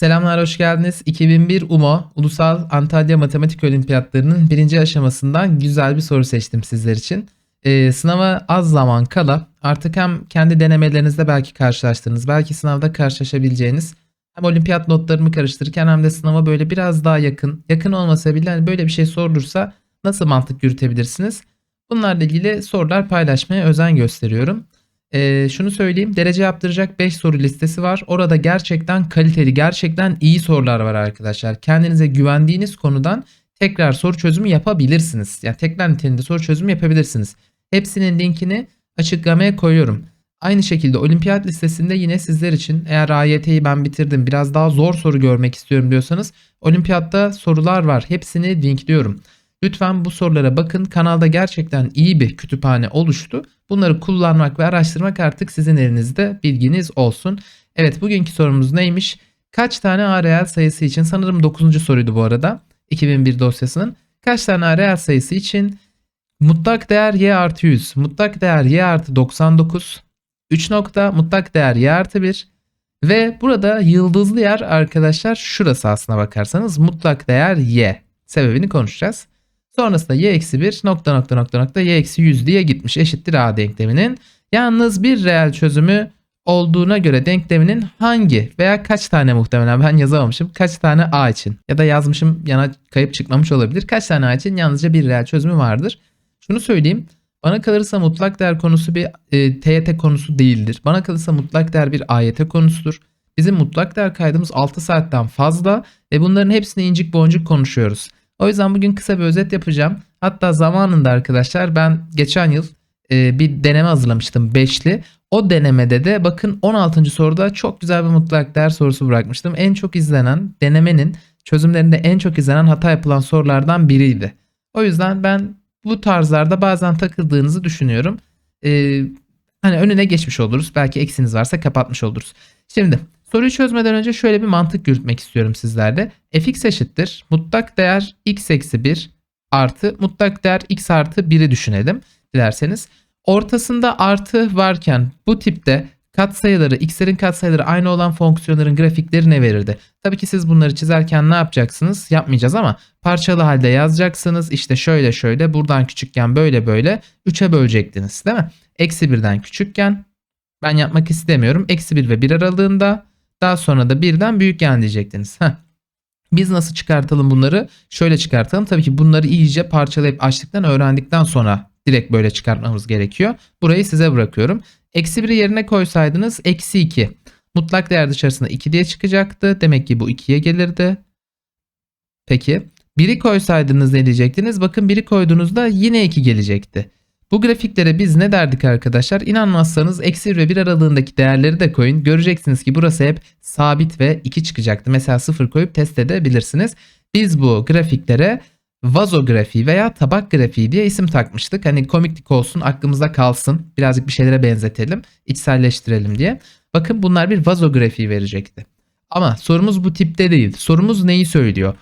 Selamlar, hoş geldiniz. 2001 UMO, Ulusal Antalya Matematik Olimpiyatlarının birinci aşamasından güzel bir soru seçtim sizler için. Ee, sınava az zaman kala artık hem kendi denemelerinizde belki karşılaştığınız, belki sınavda karşılaşabileceğiniz hem olimpiyat notlarımı karıştırırken hem de sınava böyle biraz daha yakın, yakın olmasa bile hani böyle bir şey sorulursa nasıl mantık yürütebilirsiniz? Bunlarla ilgili sorular paylaşmaya özen gösteriyorum. Ee, şunu söyleyeyim derece yaptıracak 5 soru listesi var. Orada gerçekten kaliteli gerçekten iyi sorular var arkadaşlar. Kendinize güvendiğiniz konudan tekrar soru çözümü yapabilirsiniz. Yani tekrar niteliğinde soru çözümü yapabilirsiniz. Hepsinin linkini açıklamaya koyuyorum. Aynı şekilde olimpiyat listesinde yine sizler için eğer AYT'yi ben bitirdim biraz daha zor soru görmek istiyorum diyorsanız olimpiyatta sorular var. Hepsini linkliyorum. Lütfen bu sorulara bakın. Kanalda gerçekten iyi bir kütüphane oluştu. Bunları kullanmak ve araştırmak artık sizin elinizde bilginiz olsun. Evet bugünkü sorumuz neymiş? Kaç tane A sayısı için sanırım 9. soruydu bu arada 2001 dosyasının. Kaç tane A sayısı için mutlak değer y artı 100, mutlak değer y artı 99, 3 nokta mutlak değer y artı 1 ve burada yıldızlı yer arkadaşlar şurası aslına bakarsanız mutlak değer y. Sebebini konuşacağız. Sonrasında y eksi 1 nokta nokta nokta nokta y eksi 100 diye gitmiş eşittir a denkleminin. Yalnız bir reel çözümü olduğuna göre denkleminin hangi veya kaç tane muhtemelen ben yazamamışım kaç tane a için ya da yazmışım yana kayıp çıkmamış olabilir. Kaç tane a için yalnızca bir reel çözümü vardır. Şunu söyleyeyim bana kalırsa mutlak değer konusu bir e, TYT konusu değildir. Bana kalırsa mutlak değer bir AYT konusudur. Bizim mutlak değer kaydımız 6 saatten fazla ve bunların hepsini incik boncuk konuşuyoruz. O yüzden bugün kısa bir özet yapacağım. Hatta zamanında arkadaşlar ben geçen yıl e, bir deneme hazırlamıştım 5'li. O denemede de bakın 16. soruda çok güzel bir mutlak değer sorusu bırakmıştım. En çok izlenen denemenin çözümlerinde en çok izlenen hata yapılan sorulardan biriydi. O yüzden ben bu tarzlarda bazen takıldığınızı düşünüyorum. Ee, hani önüne geçmiş oluruz. Belki eksiniz varsa kapatmış oluruz. Şimdi Soruyu çözmeden önce şöyle bir mantık yürütmek istiyorum sizlerle. fx eşittir mutlak değer x eksi 1 artı mutlak değer x artı 1'i düşünelim dilerseniz. Ortasında artı varken bu tipte katsayıları, x'lerin katsayıları aynı olan fonksiyonların grafikleri ne verirdi? Tabii ki siz bunları çizerken ne yapacaksınız? Yapmayacağız ama parçalı halde yazacaksınız. İşte şöyle şöyle buradan küçükken böyle böyle 3'e bölecektiniz değil mi? Eksi 1'den küçükken ben yapmak istemiyorum. Eksi 1 ve 1 aralığında daha sonra da birden büyük yan diyecektiniz. Heh. Biz nasıl çıkartalım bunları? Şöyle çıkartalım. Tabii ki bunları iyice parçalayıp açtıktan öğrendikten sonra direkt böyle çıkartmamız gerekiyor. Burayı size bırakıyorum. Eksi 1'i yerine koysaydınız eksi 2. Mutlak değer dışarısında 2 diye çıkacaktı. Demek ki bu 2'ye gelirdi. Peki. 1'i koysaydınız ne diyecektiniz? Bakın 1'i koyduğunuzda yine 2 gelecekti. Bu grafiklere biz ne derdik arkadaşlar? İnanmazsanız eksi ve 1 aralığındaki değerleri de koyun. Göreceksiniz ki burası hep sabit ve 2 çıkacaktı. Mesela 0 koyup test edebilirsiniz. Biz bu grafiklere vazo grafiği veya tabak grafiği diye isim takmıştık. Hani komiklik olsun aklımızda kalsın. Birazcık bir şeylere benzetelim. içselleştirelim diye. Bakın bunlar bir vazo grafiği verecekti. Ama sorumuz bu tipte değil. Sorumuz neyi söylüyor?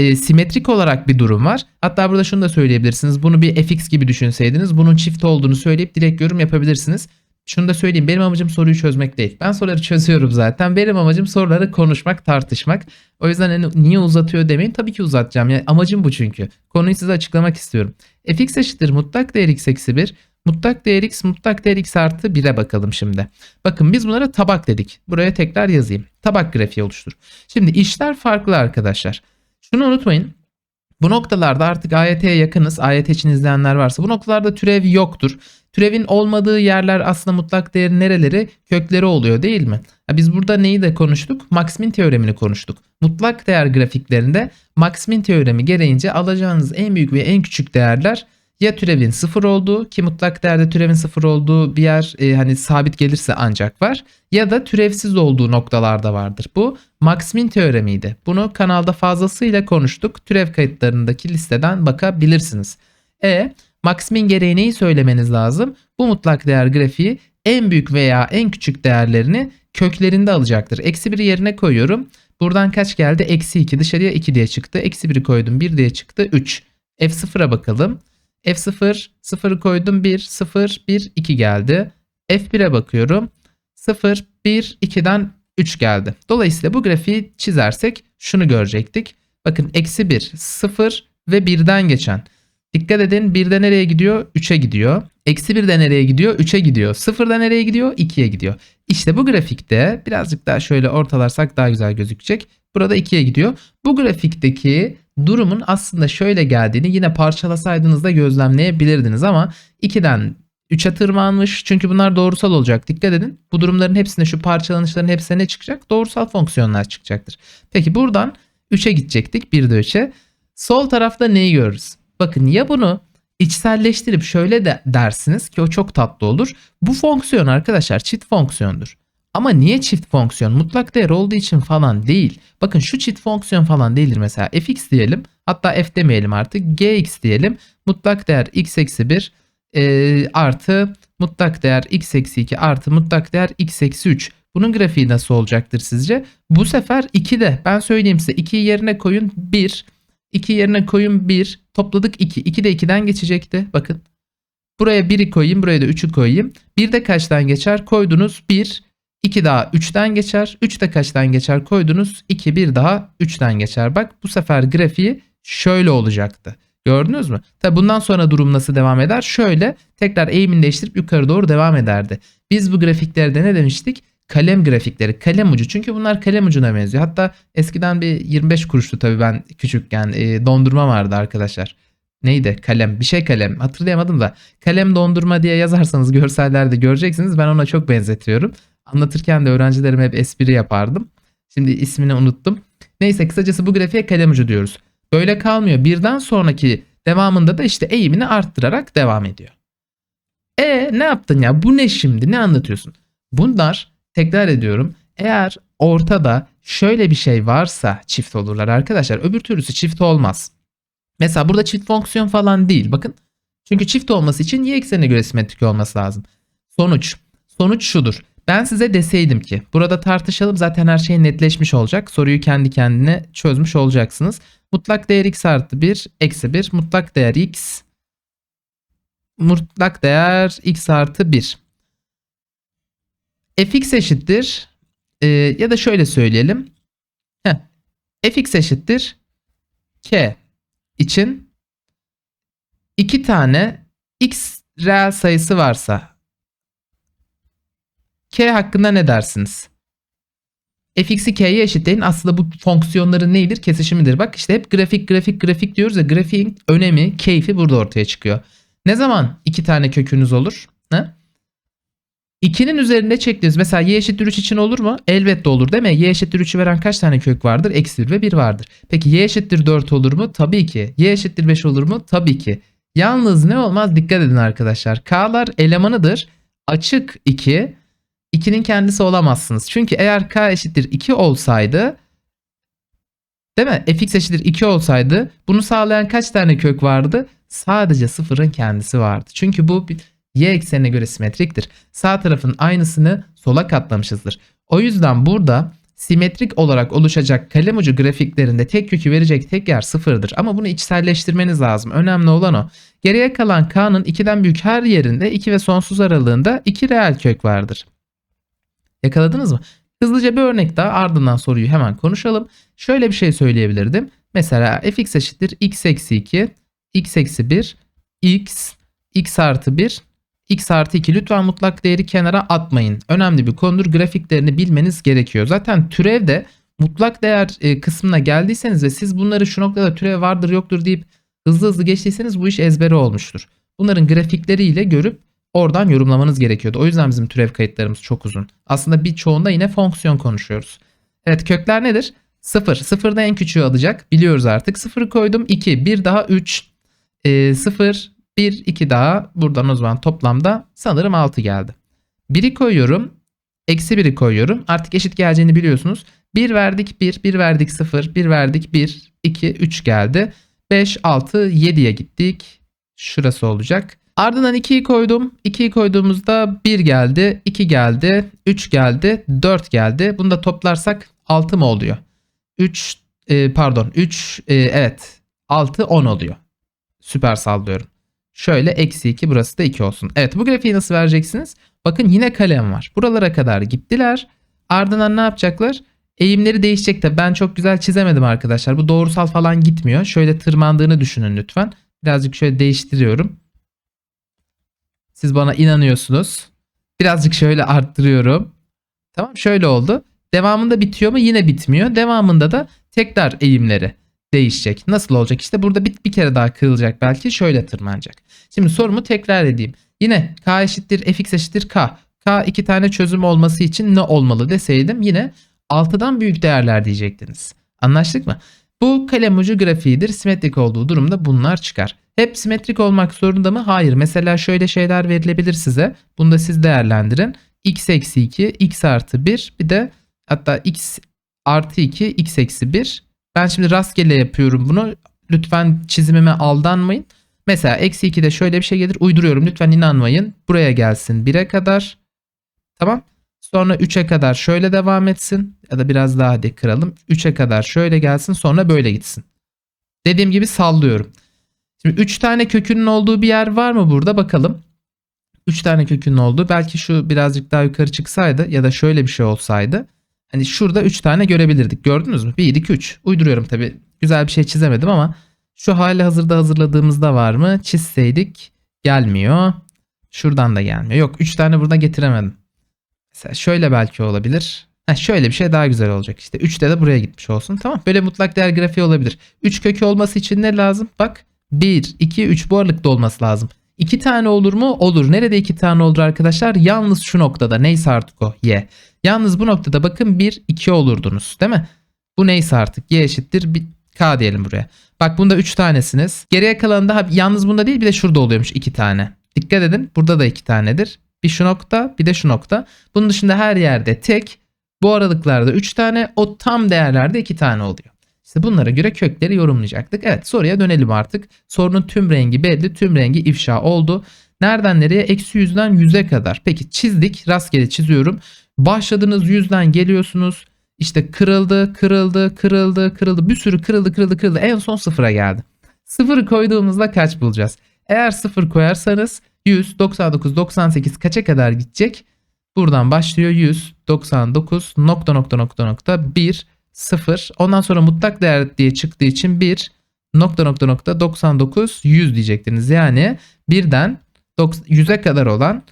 E, simetrik olarak bir durum var. Hatta burada şunu da söyleyebilirsiniz. Bunu bir fx gibi düşünseydiniz bunun çift olduğunu söyleyip direkt yorum yapabilirsiniz. Şunu da söyleyeyim benim amacım soruyu çözmek değil. Ben soruları çözüyorum zaten. Benim amacım soruları konuşmak, tartışmak. O yüzden hani niye uzatıyor demeyin. Tabii ki uzatacağım. Yani amacım bu çünkü. Konuyu size açıklamak istiyorum. fx eşittir mutlak değer x eksi 1. Mutlak değer x, mutlak değer x artı 1'e bakalım şimdi. Bakın biz bunlara tabak dedik. Buraya tekrar yazayım. Tabak grafiği oluştur. Şimdi işler farklı arkadaşlar. Şunu unutmayın. Bu noktalarda artık AYT'ye yakınız. AYT için izleyenler varsa bu noktalarda türev yoktur. Türevin olmadığı yerler aslında mutlak değerin nereleri? Kökleri oluyor değil mi? biz burada neyi de konuştuk? Maximin teoremini konuştuk. Mutlak değer grafiklerinde Maximin teoremi gereğince alacağınız en büyük ve en küçük değerler ya türevin sıfır olduğu ki mutlak değerde türevin sıfır olduğu bir yer e, hani sabit gelirse ancak var ya da türevsiz olduğu noktalarda vardır. Bu Max-Min teoremiydi. Bunu kanalda fazlasıyla konuştuk. Türev kayıtlarındaki listeden bakabilirsiniz. E Max-Min gereği neyi söylemeniz lazım? Bu mutlak değer grafiği en büyük veya en küçük değerlerini köklerinde alacaktır. Eksi 1'i yerine koyuyorum. Buradan kaç geldi? Eksi 2 dışarıya 2 diye çıktı. Eksi 1'i koydum 1 diye çıktı 3. F0'a bakalım. F0 0'ı koydum 1 0 1 2 geldi. F1'e bakıyorum. 0 1 2'den 3 geldi. Dolayısıyla bu grafiği çizersek şunu görecektik. Bakın eksi 1, 0 ve 1'den geçen. Dikkat edin 1'de nereye gidiyor? 3'e gidiyor. Eksi 1'de nereye gidiyor? 3'e gidiyor. 0'da nereye gidiyor? 2'ye gidiyor. İşte bu grafikte birazcık daha şöyle ortalarsak daha güzel gözükecek. Burada 2'ye gidiyor. Bu grafikteki durumun aslında şöyle geldiğini yine parçalasaydınız da gözlemleyebilirdiniz ama 2'den 3'e tırmanmış. Çünkü bunlar doğrusal olacak. Dikkat edin. Bu durumların hepsinde şu parçalanışların hepsine ne çıkacak? Doğrusal fonksiyonlar çıkacaktır. Peki buradan 3'e gidecektik. 1 de 3'e. Sol tarafta neyi görürüz? Bakın ya bunu içselleştirip şöyle de dersiniz ki o çok tatlı olur. Bu fonksiyon arkadaşlar çift fonksiyondur. Ama niye çift fonksiyon? Mutlak değer olduğu için falan değil. Bakın şu çift fonksiyon falan değildir mesela. fx diyelim. Hatta f demeyelim artık. gx diyelim. Mutlak değer x eksi 1 e, artı mutlak değer x eksi 2 artı mutlak değer x eksi 3. Bunun grafiği nasıl olacaktır sizce? Bu sefer 2'de ben söyleyeyim size 2'yi yerine koyun 1. 2 yerine koyun 1. Topladık 2. 2 de 2'den geçecekti. Bakın. Buraya 1'i koyayım. Buraya da 3'ü koyayım. 1 de kaçtan geçer? Koydunuz 1. 2 daha 3'ten geçer. 3 de kaçtan geçer? Koydunuz 2 1 daha 3'ten geçer. Bak bu sefer grafiği şöyle olacaktı. Gördünüz mü? Tabi bundan sonra durum nasıl devam eder? Şöyle tekrar eğimini değiştirip yukarı doğru devam ederdi. Biz bu grafiklerde ne demiştik? Kalem grafikleri, kalem ucu. Çünkü bunlar kalem ucuna benziyor. Hatta eskiden bir 25 kuruştu tabii ben küçükken e, dondurma vardı arkadaşlar. Neydi? Kalem. Bir şey kalem. Hatırlayamadım da. Kalem dondurma diye yazarsanız görsellerde göreceksiniz. Ben ona çok benzetiyorum. Anlatırken de öğrencilerime hep espri yapardım. Şimdi ismini unuttum. Neyse kısacası bu grafiğe kalem ucu diyoruz. Böyle kalmıyor. Birden sonraki devamında da işte eğimini arttırarak devam ediyor. E ne yaptın ya? Bu ne şimdi? Ne anlatıyorsun? Bunlar tekrar ediyorum. Eğer ortada şöyle bir şey varsa çift olurlar arkadaşlar. Öbür türlüsü çift olmaz. Mesela burada çift fonksiyon falan değil. Bakın. Çünkü çift olması için y eksenine göre simetrik olması lazım. Sonuç. Sonuç şudur. Ben size deseydim ki burada tartışalım zaten her şey netleşmiş olacak. Soruyu kendi kendine çözmüş olacaksınız. Mutlak değer x artı 1 eksi 1 mutlak değer x mutlak değer x artı 1 fx eşittir e, ya da şöyle söyleyelim Heh, fx eşittir k için iki tane x reel sayısı varsa k hakkında ne dersiniz? fx'i k'ye eşitleyin. Aslında bu fonksiyonların neydir? Kesişimidir. Bak işte hep grafik grafik grafik diyoruz ya grafiğin önemi, keyfi burada ortaya çıkıyor. Ne zaman iki tane kökünüz olur? Ne? 2'nin üzerinde çektiğiniz mesela y eşittir 3 için olur mu? Elbette olur değil mi? y eşittir 3'ü veren kaç tane kök vardır? Eksi 1 ve 1 vardır. Peki y eşittir 4 olur mu? Tabii ki. y eşittir 5 olur mu? Tabii ki. Yalnız ne olmaz? Dikkat edin arkadaşlar. K'lar elemanıdır. Açık 2. 2'nin kendisi olamazsınız. Çünkü eğer k eşittir 2 olsaydı değil mi? fx eşittir 2 olsaydı bunu sağlayan kaç tane kök vardı? Sadece sıfırın kendisi vardı. Çünkü bu y eksenine göre simetriktir. Sağ tarafın aynısını sola katlamışızdır. O yüzden burada simetrik olarak oluşacak kalem ucu grafiklerinde tek kökü verecek tek yer sıfırdır. Ama bunu içselleştirmeniz lazım. Önemli olan o. Geriye kalan k'nın 2'den büyük her yerinde 2 ve sonsuz aralığında 2 reel kök vardır. Yakaladınız mı? Hızlıca bir örnek daha ardından soruyu hemen konuşalım. Şöyle bir şey söyleyebilirdim. Mesela fx eşittir x eksi 2, x eksi 1, x, x artı 1, x artı 2. Lütfen mutlak değeri kenara atmayın. Önemli bir konudur. Grafiklerini bilmeniz gerekiyor. Zaten türevde mutlak değer e, kısmına geldiyseniz ve siz bunları şu noktada türev vardır yoktur deyip hızlı hızlı geçtiyseniz bu iş ezbere olmuştur. Bunların grafikleriyle görüp oradan yorumlamanız gerekiyordu. O yüzden bizim türev kayıtlarımız çok uzun. Aslında birçoğunda yine fonksiyon konuşuyoruz. Evet kökler nedir? 0. 0'da en küçüğü alacak. Biliyoruz artık. 0'ı koydum. 2. 1 daha 3. E, 0. 1. 2 daha. Buradan o zaman toplamda sanırım 6 geldi. 1'i koyuyorum. Eksi 1'i koyuyorum. Artık eşit geleceğini biliyorsunuz. 1 verdik 1. 1 verdik 0. 1 verdik 1. 2. 3 geldi. 5, 6, 7'ye gittik. Şurası olacak. Ardından 2'yi koydum. 2'yi koyduğumuzda 1 geldi, 2 geldi, 3 geldi, 4 geldi. Bunu da toplarsak 6 mı oluyor? 3 e, pardon 3 e, evet 6 10 oluyor. Süper sallıyorum. Şöyle eksi 2 burası da 2 olsun. Evet bu grafiği nasıl vereceksiniz? Bakın yine kalem var. Buralara kadar gittiler. Ardından ne yapacaklar? Eğimleri değişecek de ben çok güzel çizemedim arkadaşlar. Bu doğrusal falan gitmiyor. Şöyle tırmandığını düşünün lütfen. Birazcık şöyle değiştiriyorum. Siz bana inanıyorsunuz. Birazcık şöyle arttırıyorum. Tamam şöyle oldu. Devamında bitiyor mu? Yine bitmiyor. Devamında da tekrar eğimleri değişecek. Nasıl olacak? İşte burada bir, bir kere daha kırılacak belki. Şöyle tırmanacak. Şimdi sorumu tekrar edeyim. Yine k eşittir fx eşittir k. k iki tane çözüm olması için ne olmalı deseydim yine 6'dan büyük değerler diyecektiniz. Anlaştık mı? Bu kalem ucu grafiğidir. Simetrik olduğu durumda bunlar çıkar. Hep simetrik olmak zorunda mı? Hayır. Mesela şöyle şeyler verilebilir size. Bunu da siz değerlendirin. x eksi 2, x artı 1 bir de hatta x artı 2, x eksi 1. Ben şimdi rastgele yapıyorum bunu. Lütfen çizimime aldanmayın. Mesela eksi 2'de şöyle bir şey gelir. Uyduruyorum. Lütfen inanmayın. Buraya gelsin 1'e kadar. Tamam. Sonra 3'e kadar şöyle devam etsin. Ya da biraz daha hadi kıralım. 3'e kadar şöyle gelsin. Sonra böyle gitsin. Dediğim gibi sallıyorum. Şimdi 3 tane kökünün olduğu bir yer var mı burada bakalım. 3 tane kökünün olduğu. Belki şu birazcık daha yukarı çıksaydı ya da şöyle bir şey olsaydı. Hani şurada 3 tane görebilirdik. Gördünüz mü? 1, 2, 3. Uyduruyorum tabi. Güzel bir şey çizemedim ama şu hali hazırda hazırladığımızda var mı? Çizseydik gelmiyor. Şuradan da gelmiyor. Yok 3 tane burada getiremedim. Mesela şöyle belki olabilir. Heh, şöyle bir şey daha güzel olacak. İşte 3'te de buraya gitmiş olsun. Tamam. Böyle mutlak değer grafiği olabilir. 3 kökü olması için ne lazım? Bak 1, 2, 3 bu aralıkta olması lazım. 2 tane olur mu? Olur. Nerede 2 tane olur arkadaşlar? Yalnız şu noktada. Neyse artık o. Y. Yalnız bu noktada bakın 1, 2 olurdunuz. Değil mi? Bu neyse artık. Y eşittir. Bir, K diyelim buraya. Bak bunda 3 tanesiniz. Geriye kalanında ha, yalnız bunda değil bir de şurada oluyormuş 2 tane. Dikkat edin. Burada da 2 tanedir. Bir şu nokta bir de şu nokta. Bunun dışında her yerde tek. Bu aralıklarda 3 tane. O tam değerlerde 2 tane oluyor. İşte bunlara göre kökleri yorumlayacaktık. Evet soruya dönelim artık. Sorunun tüm rengi belli. Tüm rengi ifşa oldu. Nereden nereye? Eksi yüzden yüze kadar. Peki çizdik. Rastgele çiziyorum. Başladığınız yüzden geliyorsunuz. İşte kırıldı, kırıldı, kırıldı, kırıldı. Bir sürü kırıldı, kırıldı, kırıldı. En son sıfıra geldi. Sıfırı koyduğumuzda kaç bulacağız? Eğer sıfır koyarsanız 100, 99, 98 kaça kadar gidecek? Buradan başlıyor 100, 99, nokta nokta nokta nokta 1, 0. Ondan sonra mutlak değer diye çıktığı için 1, nokta nokta nokta 99, 100 diyecektiniz. Yani birden 100'e kadar olan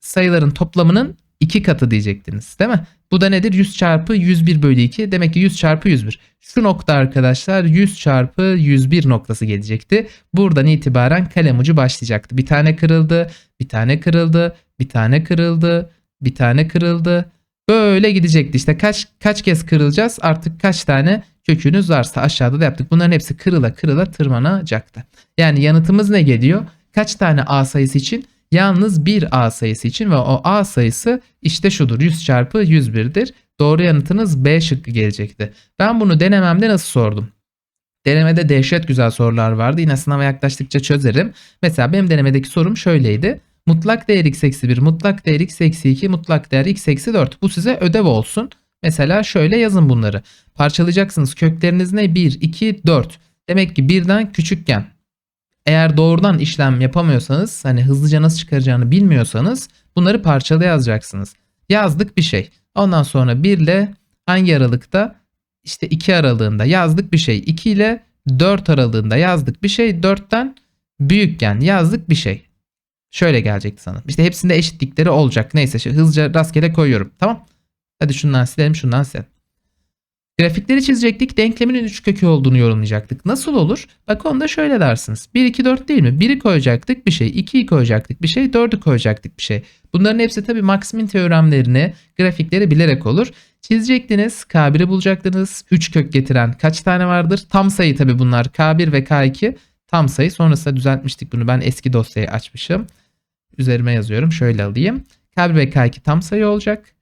sayıların toplamının 2 katı diyecektiniz değil mi? Bu da nedir? 100 çarpı 101 bölü 2. Demek ki 100 çarpı 101. Şu nokta arkadaşlar 100 çarpı 101 noktası gelecekti. Buradan itibaren kalem ucu başlayacaktı. Bir tane kırıldı, bir tane kırıldı, bir tane kırıldı, bir tane kırıldı. Böyle gidecekti. İşte kaç kaç kez kırılacağız? Artık kaç tane kökünüz varsa aşağıda da yaptık. Bunların hepsi kırıla kırıla tırmanacaktı. Yani yanıtımız ne geliyor? Kaç tane A sayısı için? Yalnız bir A sayısı için ve o A sayısı işte şudur 100 çarpı 101'dir. Doğru yanıtınız B şıkkı gelecekti. Ben bunu denememde nasıl sordum? Denemede dehşet güzel sorular vardı. Yine sınava yaklaştıkça çözerim. Mesela benim denemedeki sorum şöyleydi. Mutlak değer x eksi 1, mutlak değer x eksi 2, mutlak değer x eksi 4. Bu size ödev olsun. Mesela şöyle yazın bunları. Parçalayacaksınız. Kökleriniz ne? 1, 2, 4. Demek ki birden küçükken eğer doğrudan işlem yapamıyorsanız hani hızlıca nasıl çıkaracağını bilmiyorsanız bunları parçalı yazacaksınız. Yazdık bir şey. Ondan sonra 1 ile hangi aralıkta? İşte 2 aralığında yazdık bir şey. 2 ile 4 aralığında yazdık bir şey. 4'ten büyükken yazdık bir şey. Şöyle gelecekti sana. İşte hepsinde eşitlikleri olacak. Neyse hızlıca rastgele koyuyorum. Tamam. Hadi şundan silelim şundan silelim. Grafikleri çizecektik. Denklemin 3 kökü olduğunu yorumlayacaktık. Nasıl olur? Bak onda şöyle dersiniz. 1, 2, 4 değil mi? 1'i koyacaktık bir şey. 2'yi koyacaktık bir şey. 4'ü koyacaktık bir şey. Bunların hepsi tabii Maximin teoremlerini, grafikleri bilerek olur. Çizecektiniz. K1'i bulacaktınız. 3 kök getiren kaç tane vardır? Tam sayı tabii bunlar. K1 ve K2 tam sayı. Sonrasında düzeltmiştik bunu. Ben eski dosyayı açmışım. Üzerime yazıyorum. Şöyle alayım. K1 ve K2 tam sayı olacak.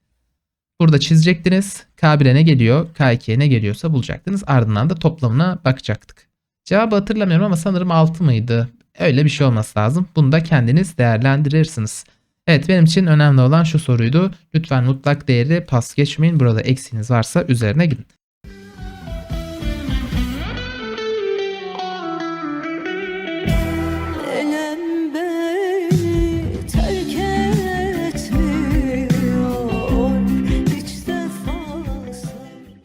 Burada çizecektiniz. K1'e ne geliyor? K2'ye ne geliyorsa bulacaktınız. Ardından da toplamına bakacaktık. Cevabı hatırlamıyorum ama sanırım 6 mıydı? Öyle bir şey olması lazım. Bunu da kendiniz değerlendirirsiniz. Evet benim için önemli olan şu soruydu. Lütfen mutlak değeri pas geçmeyin. Burada eksiğiniz varsa üzerine gidin.